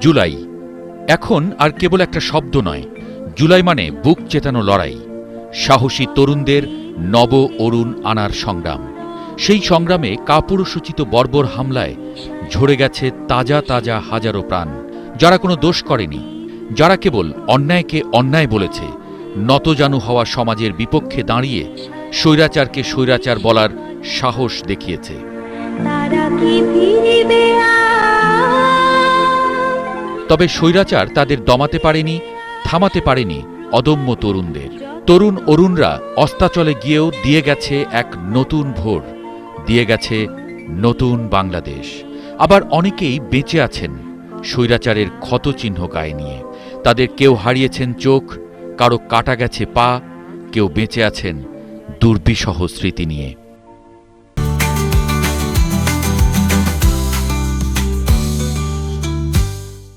জুলাই। এখন আর কেবল একটা শব্দ নয়। জুলাই মানে বুক চেতানো লড়াই। সাহসী তরুণদের নব অরুণ আনার সংগ্রাম। সেই সংগ্রামে কাপুরুষোচিত বর্বর হামলায় ঝরে গেছে তাজা তাজা হাজারো প্রাণ। যারা কোনো দোষ করেনি, যারা কেবল অন্যায়কে অন্যায় বলেছে, নতজানু হওয়া সমাজের বিপক্ষে দাঁড়িয়ে স্বৈরাচারকে স্বৈরাচার বলার সাহস দেখিয়েছে। তারা কি তবে স্বৈরাচার তাদের দমাতে পারেনি, থামাতে পারেনি অদম্য তরুণদের। তরুণ অরুণরা অস্তাচলে গিয়েও দিয়ে গেছে এক নতুন ভোর, দিয়ে গেছে নতুন বাংলাদেশ। আবার অনেকেই বেঁচে আছেন স্বৈরাচারের ক্ষতচিহ্ন গায়ে নিয়ে। তাদের কেউ হারিয়েছেন চোখ, কারও কাটা গেছে পা, কেউ বেঁচে আছেন দুর্বিষহ স্মৃতি নিয়ে।